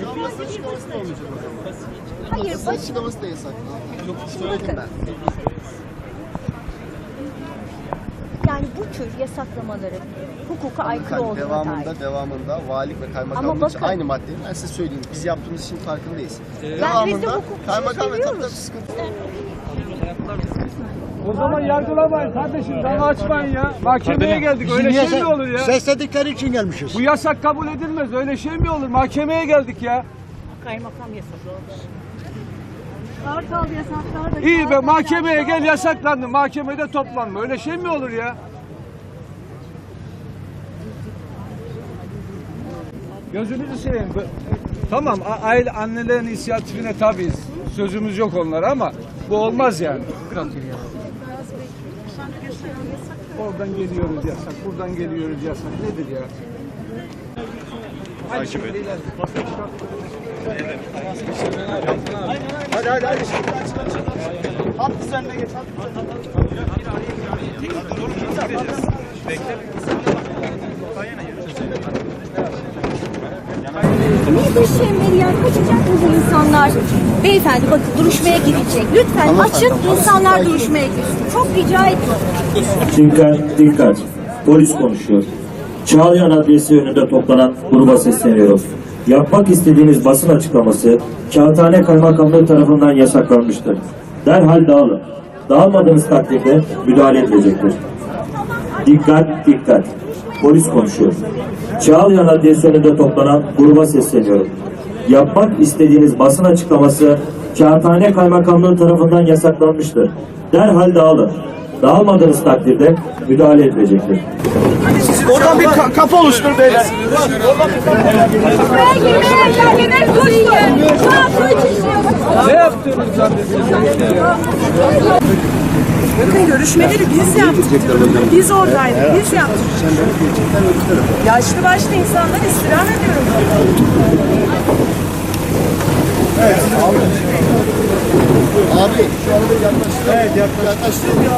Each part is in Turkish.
Şu an basın açıklaması da olmayacak o zaman. Hayır, Basın açıklaması da yasak. Yok söyledim ben. yani bu tür yasaklamaların hukuka aykırı Hanımefendi, olduğuna devamında dair. devamında valilik ve Ama kaymakamlık için bakın- aynı maddeyi ben size söyleyeyim. Biz yaptığımız işin farkındayız. biz de devamında hukukçuyu kaymakam ve tabii seviyoruz. tabii sıkıntı. O zaman yargılamayın kardeşim. Dava açmayın ya. Mahkemeye geldik. Öyle şey mi olur ya? Sesledikleri için gelmişiz. Bu yasak kabul edilmez. Öyle şey mi olur? Mahkemeye geldik ya. Kartal yasaklar da İyi be mahkemeye gel yasaklandı. Mahkemede toplanma. Öyle şey mi olur ya? Gözünüzü seveyim. Tamam aile annelerin inisiyatifine tabiiz. Sözümüz yok onlara ama bu olmaz yani. Oradan geliyoruz yasak, buradan geliyoruz yasak. Nedir ya? Takip et. Hadi hadi hadi. Hat düzenine geç, hat düzenine. Bekle. 5 milyar kaçacak mı bu insanlar? Beyefendi bakın duruşmaya gidecek. Lütfen açın insanlar duruşmaya gitsin. Çok rica ediyorum. Dikkat, dikkat. Polis konuşuyor. Çağlayan adresi önünde toplanan gruba sesleniyoruz. Yapmak istediğiniz basın açıklaması Kağıthane Kaymakamlığı tarafından yasaklanmıştır. Derhal dağılın. Dağılmadığınız takdirde müdahale edilecektir. Dikkat, dikkat. Polis konuşuyor. Çağlayan Adliyesi toplanan gruba sesleniyorum. Yapmak istediğiniz basın açıklaması Kağıthane Kaymakamlığı tarafından yasaklanmıştır. Derhal dağılın. Dağılmadığınız takdirde müdahale edilecektir. Oradan bir ka- kapı oluştur beyler. Ne zannediyorsunuz? Bakın görüşmeleri biz yaptık. Biz oradaydık. Biz yaptık. Yaşlı başlı insanlar istirham ediyorum. Abi şu anda yaklaştı. Evet yaklaştı. Niye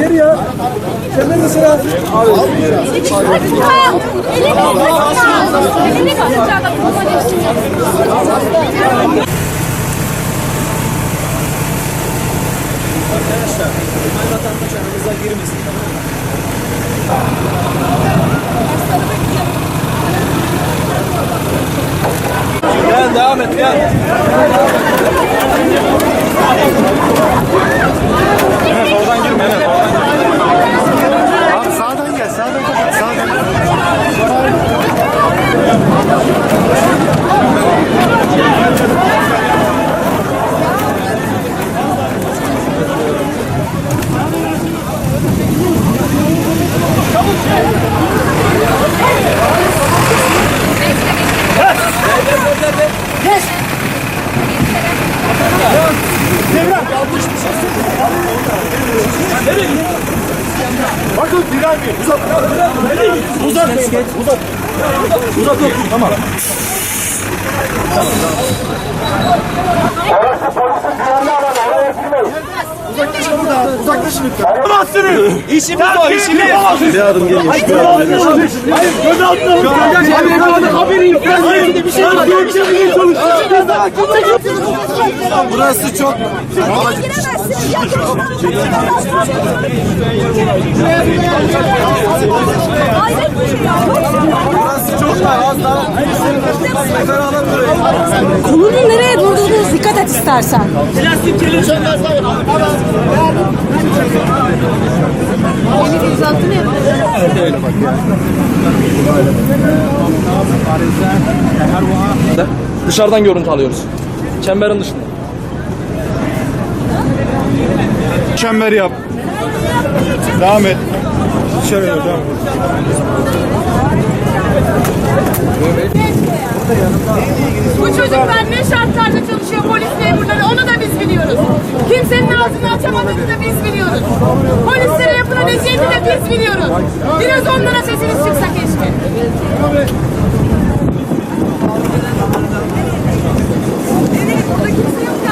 Geri ya. Sen de sıra. Elini kalacağına kullanıyorsun. Gel devam et gel. Bakın Bilal Bey uzat. Uzat. Uzat. Uzat. Uzat. Tamam. Uzaklaşın buradan. Uzaklaşın lütfen. Yapamazsınız. İşimiz o, işimiz. Yapamazsınız. Bir adım geri Hayır, göz altına alın. Hayır, haberi haberi yok. Hayır, bir şey çalışıyorsunuz? Burası çok. Giremezsiniz. Ya Hayret bir şey ya. Burası çok dar. Az daha. Sefer alın istersen. Dışarıdan görüntü alıyoruz. Çemberin dışında. Çember yap. Devam et. Şöyle devam et. Bu çocuklar ne şartlarda çalışıyor polis memurları senin ağzını açamadığını da biz biliyoruz. Polislere yapılabileceğini de biz biliyoruz. Biraz onlara sesiniz çıksa keşke. Buradaki kimse yok ya.